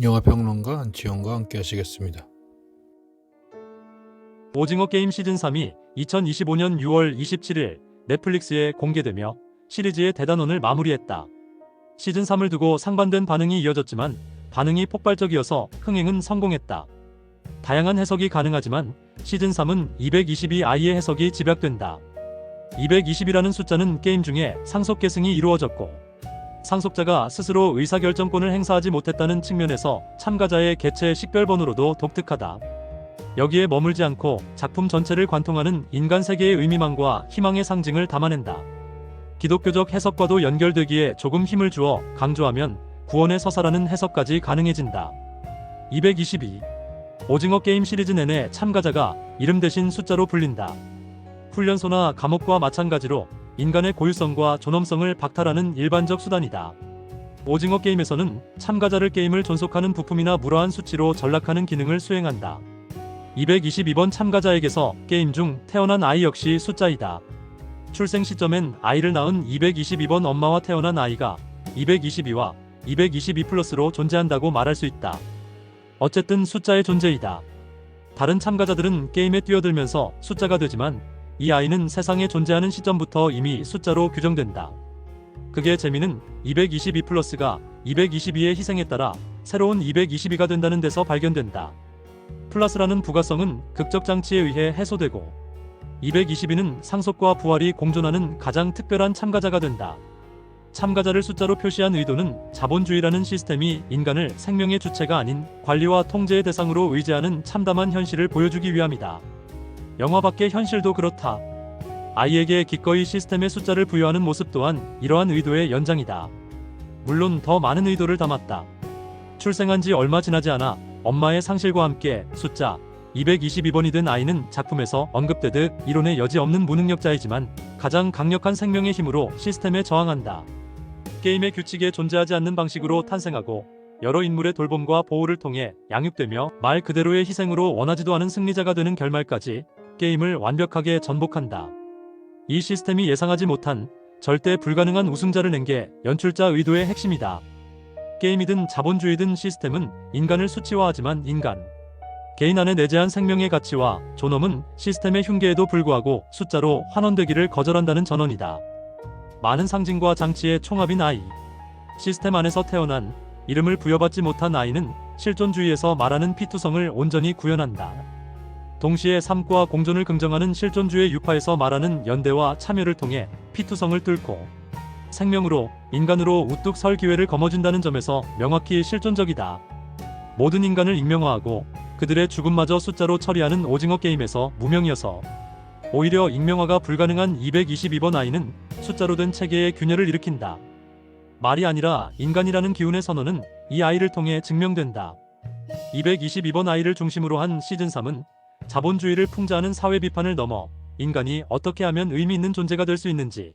영화평론가 안치영과 함께 하시겠습니다. 오징어 게임 시즌 3이 2025년 6월 27일 넷플릭스에 공개되며 시리즈의 대단원을 마무리했다. 시즌 3을 두고 상반된 반응이 이어졌지만 반응이 폭발적이어서 흥행은 성공했다. 다양한 해석이 가능하지만 시즌 3은 222i의 해석이 집약된다. 220이라는 숫자는 게임 중에 상속 계승이 이루어졌고 상속자가 스스로 의사결정권을 행사하지 못했다는 측면에서 참가자의 개체 식별번호로도 독특하다. 여기에 머물지 않고 작품 전체를 관통하는 인간 세계의 의미망과 희망의 상징을 담아낸다. 기독교적 해석과도 연결되기에 조금 힘을 주어 강조하면 구원의 서사라는 해석까지 가능해진다. 222. 오징어 게임 시리즈 내내 참가자가 이름 대신 숫자로 불린다. 훈련소나 감옥과 마찬가지로 인간의 고유성과 존엄성을 박탈하는 일반적 수단이다. 오징어 게임에서는 참가자를 게임을 존속하는 부품이나 무러한 수치로 전락하는 기능을 수행한다. 222번 참가자에게서 게임 중 태어난 아이 역시 숫자이다. 출생 시점엔 아이를 낳은 222번 엄마와 태어난 아이가 222와 222 플러스로 존재한다고 말할 수 있다. 어쨌든 숫자의 존재이다. 다른 참가자들은 게임에 뛰어들면서 숫자가 되지만 이 아이는 세상에 존재하는 시점부터 이미 숫자로 규정된다. 그게 재미는 222 플러스가 222의 희생에 따라 새로운 222가 된다는 데서 발견된다. 플러스라는 부가성은 극적 장치에 의해 해소되고 222는 상속과 부활이 공존하는 가장 특별한 참가자가 된다. 참가자를 숫자로 표시한 의도는 자본주의라는 시스템이 인간을 생명의 주체가 아닌 관리와 통제의 대상으로 의지하는 참담한 현실을 보여주기 위함이다. 영화 밖의 현실도 그렇다. 아이에게 기꺼이 시스템의 숫자를 부여하는 모습 또한 이러한 의도의 연장이다. 물론 더 많은 의도를 담았다. 출생한 지 얼마 지나지 않아 엄마의 상실과 함께 숫자 222번이 된 아이는 작품에서 언급되듯 이론의 여지 없는 무능력자이지만 가장 강력한 생명의 힘으로 시스템에 저항한다. 게임의 규칙에 존재하지 않는 방식으로 탄생하고 여러 인물의 돌봄과 보호를 통해 양육되며 말 그대로의 희생으로 원하지도 않은 승리자가 되는 결말까지 게임을 완벽하게 전복한다. 이 시스템이 예상하지 못한 절대 불가능한 우승자를 낸 게 연출자 의도의 핵심이다. 게임이든 자본주의든 시스템은 인간을 수치화하지만 인간, 개인 안에 내재한 생명의 가치와 존엄은 시스템의 흉계에도 불구하고 숫자로 환원되기를 거절한다는 전언이다. 많은 상징과 장치의 총합인 아이. 시스템 안에서 태어난 이름을 부여받지 못한 아이는 실존주의에서 말하는 피투성을 온전히 구현한다. 동시에 삶과 공존을 긍정하는 실존주의 유파에서 말하는 연대와 참여를 통해 피투성을 뚫고 생명으로 인간으로 우뚝 설 기회를 거머쥔다는 점에서 명확히 실존적이다. 모든 인간을 익명화하고 그들의 죽음마저 숫자로 처리하는 오징어 게임에서 무명이어서 오히려 익명화가 불가능한 222번 아이는 숫자로 된 체계의 균열을 일으킨다. 말이 아니라 인간이라는 기운의 선언은 이 아이를 통해 증명된다. 222번 아이를 중심으로 한 시즌 3은 자본주의를 풍자하는 사회 비판을 넘어 인간이 어떻게 하면 의미 있는 존재가 될 수 있는지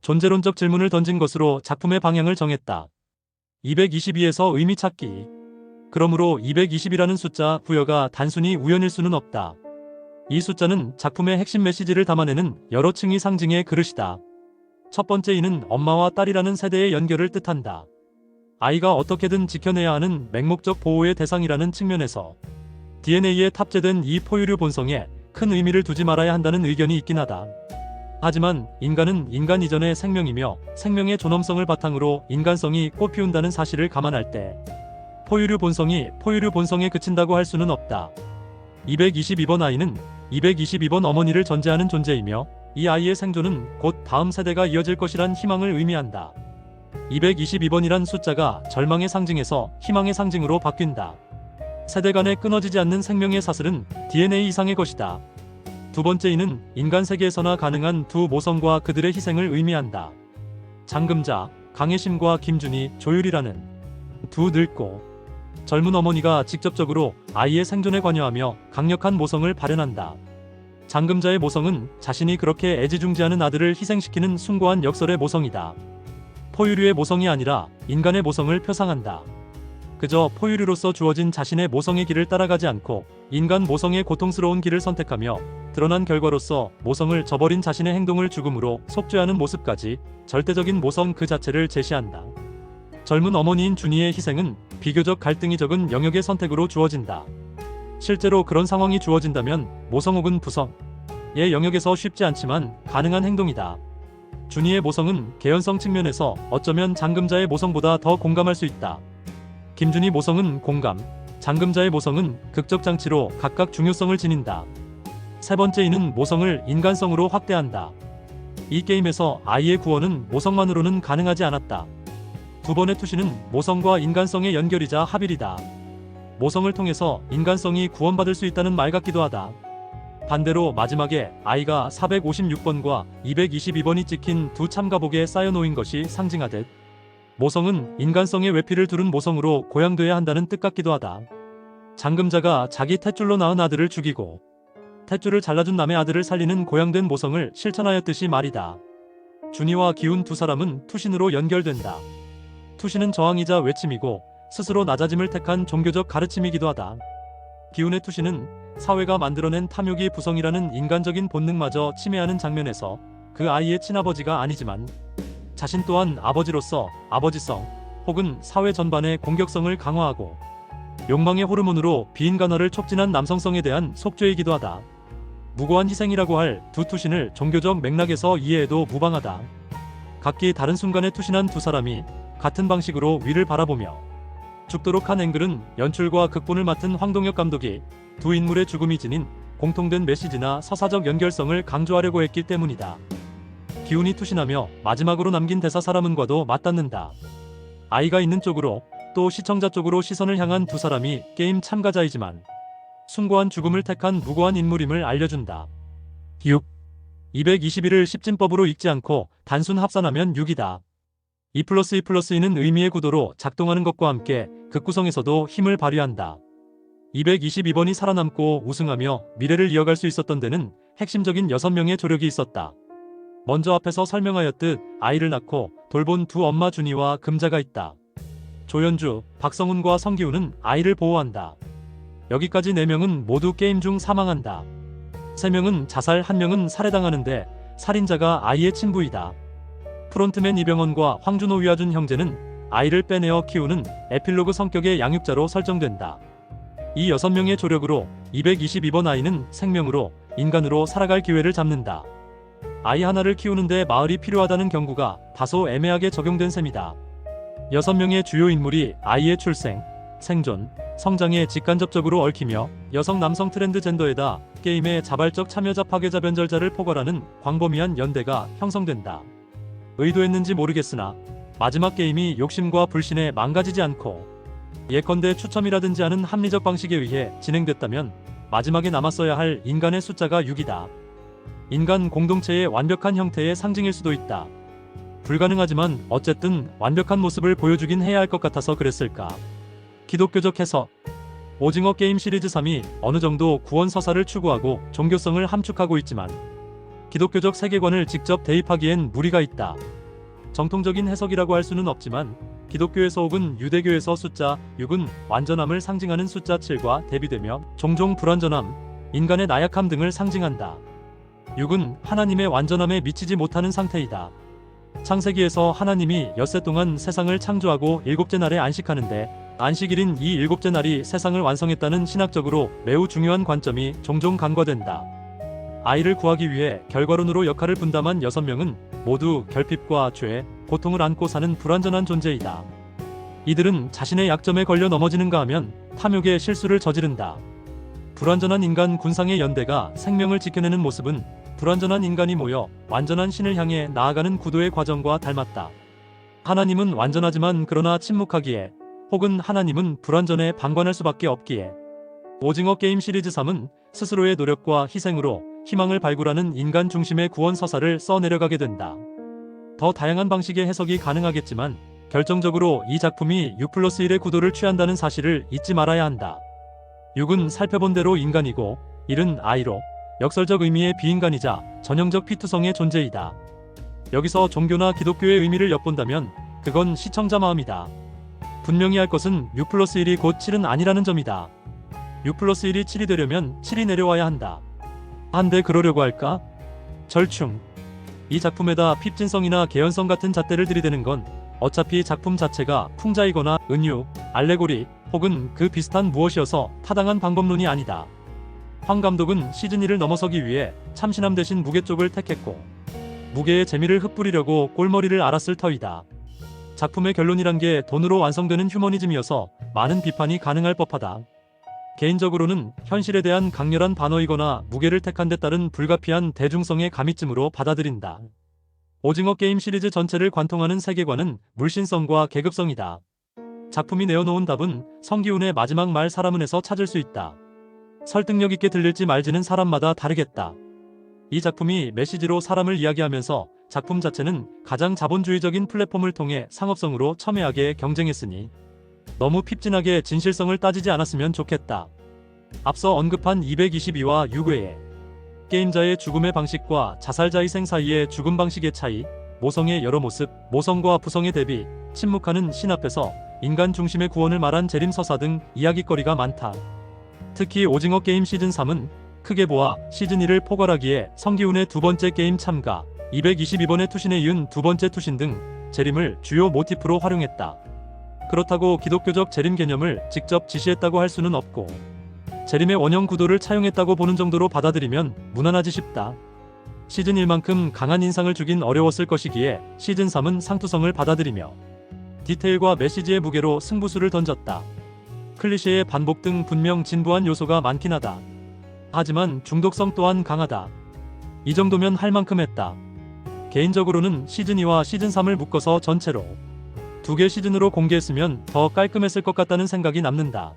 존재론적 질문을 던진 것으로 작품의 방향을 정했다. 222에서 의미 찾기. 그러므로 220이라는 숫자 부여가 단순히 우연일 수는 없다. 이 숫자는 작품의 핵심 메시지를 담아내는 여러 층의 상징의 그릇이다. 첫 번째 이는 엄마와 딸이라는 세대의 연결을 뜻한다. 아이가 어떻게든 지켜내야 하는 맹목적 보호의 대상이라는 측면에서 DNA에 탑재된 이 포유류 본성에 큰 의미를 두지 말아야 한다는 의견이 있긴 하다. 하지만 인간은 인간 이전의 생명이며 생명의 존엄성을 바탕으로 인간성이 꽃피운다는 사실을 감안할 때 포유류 본성이 포유류 본성에 그친다고 할 수는 없다. 222번 아이는 222번 어머니를 전제하는 존재이며 이 아이의 생존은 곧 다음 세대가 이어질 것이란 희망을 의미한다. 222번이란 숫자가 절망의 상징에서 희망의 상징으로 바뀐다. 세대 간에 끊어지지 않는 생명의 사슬은 DNA 이상의 것이다. 두 번째 이는 인간 세계에서나 가능한 두 모성과 그들의 희생을 의미한다. 장금자, 강혜심과 김준희, 조율이라는 두 늙고 젊은 어머니가 직접적으로 아이의 생존에 관여하며 강력한 모성을 발현한다. 장금자의 모성은 자신이 그렇게 애지중지하는 아들을 희생시키는 숭고한 역설의 모성이다. 포유류의 모성이 아니라 인간의 모성을 표상한다. 그저 포유류로서 주어진 자신의 모성의 길을 따라가지 않고 인간 모성의 고통스러운 길을 선택하며 드러난 결과로서 모성을 저버린 자신의 행동을 죽음으로 속죄하는 모습까지 절대적인 모성 그 자체를 제시한다. 젊은 어머니인 준이의 희생은 비교적 갈등이 적은 영역의 선택으로 주어진다. 실제로 그런 상황이 주어진다면 모성 혹은 부성의 영역에서 쉽지 않지만 가능한 행동이다. 준이의 모성은 개연성 측면에서 어쩌면 장금자의 모성보다 더 공감할 수 있다. 김준희 모성은 공감, 장금자의 모성은 극적 장치로 각각 중요성을 지닌다. 세 번째 이는 모성을 인간성으로 확대한다. 이 게임에서 아이의 구원은 모성만으로는 가능하지 않았다. 두 번의 투시는 모성과 인간성의 연결이자 합일이다. 모성을 통해서 인간성이 구원받을 수 있다는 말 같기도 하다. 반대로 마지막에 아이가 456번과 222번이 찍힌 두 참가복에 쌓여놓인 것이 상징하듯 모성은 인간성의 외피를 두른 모성으로 고양돼야 한다는 뜻 같기도 하다. 장금자가 자기 탯줄로 낳은 아들을 죽이고 탯줄을 잘라준 남의 아들을 살리는 고양된 모성을 실천하였듯이 말이다. 준이와 기운 두 사람은 투신으로 연결된다. 투신은 저항이자 외침이고 스스로 낮아짐을 택한 종교적 가르침이기도 하다. 기운의 투신은 사회가 만들어낸 탐욕이 부성이라는 인간적인 본능마저 침해하는 장면에서 그 아이의 친아버지가 아니지만 자신 또한 아버지로서 아버지성 혹은 사회 전반의 공격성을 강화하고 욕망의 호르몬으로 비인간화를 촉진한 남성성에 대한 속죄이기도 하다. 무고한 희생이라고 할 두 투신을 종교적 맥락에서 이해해도 무방하다. 각기 다른 순간에 투신한 두 사람이 같은 방식으로 위를 바라보며 죽도록 한 앵글은 연출과 극본을 맡은 황동혁 감독이 두 인물의 죽음이 지닌 공통된 메시지나 서사적 연결성을 강조하려고 했기 때문이다. 기운이 투신하며 마지막으로 남긴 대사 사람은과도 맞닿는다. 아이가 있는 쪽으로 또 시청자 쪽으로 시선을 향한 두 사람이 게임 참가자이지만 숭고한 죽음을 택한 무고한 인물임을 알려준다. 6. 221을 십진법으로 읽지 않고 단순 합산하면 6이다. 2 플러스 2 플러스 2는 의미의 구도로 작동하는 것과 함께 극구성에서도 힘을 발휘한다. 222번이 살아남고 우승하며 미래를 이어갈 수 있었던 데는 핵심적인 6명의 조력이 있었다. 먼저 앞에서 설명하였듯 아이를 낳고 돌본 두 엄마 준이와 금자가 있다. 조연주, 박성훈과 성기훈은 아이를 보호한다. 여기까지 4명은 모두 게임 중 사망한다. 3명은 자살, 1명은 살해당하는데 살인자가 아이의 친부이다. 프론트맨 이병헌과 황준호 위아준 형제는 아이를 빼내어 키우는 에필로그 성격의 양육자로 설정된다. 이 6명의 조력으로 222번 아이는 생명으로 인간으로 살아갈 기회를 잡는다. 아이 하나를 키우는데 마을이 필요하다는 경구가 다소 애매하게 적용된 셈이다. 6명의 주요 인물이 아이의 출생, 생존, 성장에 직간접적으로 얽히며 여성 남성 트렌드 젠더에다 게임의 자발적 참여자 파괴자 변절자를 포괄하는 광범위한 연대가 형성된다. 의도했는지 모르겠으나 마지막 게임이 욕심과 불신에 망가지지 않고 예컨대 추첨이라든지 하는 합리적 방식에 의해 진행됐다면 마지막에 남았어야 할 인간의 숫자가 6이다. 인간 공동체의 완벽한 형태의 상징일 수도 있다. 불가능하지만 어쨌든 완벽한 모습을 보여주긴 해야 할 것 같아서 그랬을까. 기독교적 해석 오징어 게임 시리즈 3이 어느 정도 구원 서사를 추구하고 종교성을 함축하고 있지만 기독교적 세계관을 직접 대입하기엔 무리가 있다. 정통적인 해석이라고 할 수는 없지만 기독교에서 혹은 유대교에서 숫자 6은 완전함을 상징하는 숫자 7과 대비되며 종종 불완전함, 인간의 나약함 등을 상징한다. 6은 하나님의 완전함에 미치지 못하는 상태이다. 창세기에서 하나님이 엿새 동안 세상을 창조하고 일곱째 날에 안식하는데 안식일인 이 일곱째 날이 세상을 완성했다는 신학적으로 매우 중요한 관점이 종종 간과된다. 아이를 구하기 위해 결과론으로 역할을 분담한 6명은 모두 결핍과 죄, 고통을 안고 사는 불완전한 존재이다. 이들은 자신의 약점에 걸려 넘어지는가 하면 탐욕의 실수를 저지른다. 불완전한 인간 군상의 연대가 생명을 지켜내는 모습은 불완전한 인간이 모여 완전한 신을 향해 나아가는 구도의 과정과 닮았다. 하나님은 완전하지만 그러나 침묵하기에 혹은 하나님은 불완전에 방관할 수밖에 없기에 오징어 게임 시리즈 3은 스스로의 노력과 희생으로 희망을 발굴하는 인간 중심의 구원 서사를 써내려가게 된다. 더 다양한 방식의 해석이 가능하겠지만 결정적으로 이 작품이 6 플러스 1의 구도를 취한다는 사실을 잊지 말아야 한다. 6은 살펴본 대로 인간이고 1은 아이로 역설적 의미의 비인간이자 전형적 피투성의 존재이다. 여기서 종교나 기독교의 의미를 엿본다면 그건 시청자 마음이다. 분명히 할 것은 6 플러스 1이 곧 7은 아니라는 점이다. 6 플러스 1이 7이 되려면 7이 내려와야 한다. 한데 그러려고 할까? 절충. 이 작품에다 핍진성이나 개연성 같은 잣대를 들이대는 건 어차피 작품 자체가 풍자이거나 은유, 알레고리 혹은 그 비슷한 무엇이어서 타당한 방법론이 아니다. 황 감독은 시즌 1을 넘어서기 위해 참신함 대신 무게 쪽을 택했고 무게의 재미를 흩뿌리려고 꼴머리를 앓았을 터이다. 작품의 결론이란 게 돈으로 완성되는 휴머니즘이어서 많은 비판이 가능할 법하다. 개인적으로는 현실에 대한 강렬한 반어이거나 무게를 택한 데 따른 불가피한 대중성의 가미쯤으로 받아들인다. 오징어 게임 시리즈 전체를 관통하는 세계관은 물신성과 계급성이다. 작품이 내어놓은 답은 성기훈의 마지막 말 사람은에서 찾을 수 있다. 설득력 있게 들릴지 말지는 사람마다 다르겠다. 이 작품이 메시지로 사람을 이야기하면서 작품 자체는 가장 자본주의적인 플랫폼을 통해 상업성으로 첨예하게 경쟁했으니 너무 핍진하게 진실성을 따지지 않았으면 좋겠다. 앞서 언급한 222와 6회에 게임자의 죽음의 방식과 자살자 희생 사이의 죽음 방식의 차이, 모성의 여러 모습, 모성과 부성의 대비, 침묵하는 신 앞에서 인간 중심의 구원을 말한 재림 서사 등 이야기거리가 많다. 특히 오징어 게임 시즌 3은 크게 보아 시즌 1을 포괄하기에 성기훈의 두 번째 게임 참가, 222번의 투신에 이은 두 번째 투신 등 재림을 주요 모티프로 활용했다. 그렇다고 기독교적 재림 개념을 직접 지시했다고 할 수는 없고 재림의 원형 구도를 차용했다고 보는 정도로 받아들이면 무난하지 싶다. 시즌 1만큼 강한 인상을 주긴 어려웠을 것이기에 시즌 3은 상투성을 받아들이며 디테일과 메시지의 무게로 승부수를 던졌다. 클리셰의 반복 등 분명 진부한 요소가 많긴 하다. 하지만 중독성 또한 강하다. 이 정도면 할 만큼 했다. 개인적으로는 시즌 2와 시즌 3을 묶어서 전체로 두 개 시즌으로 공개했으면 더 깔끔했을 것 같다는 생각이 남는다.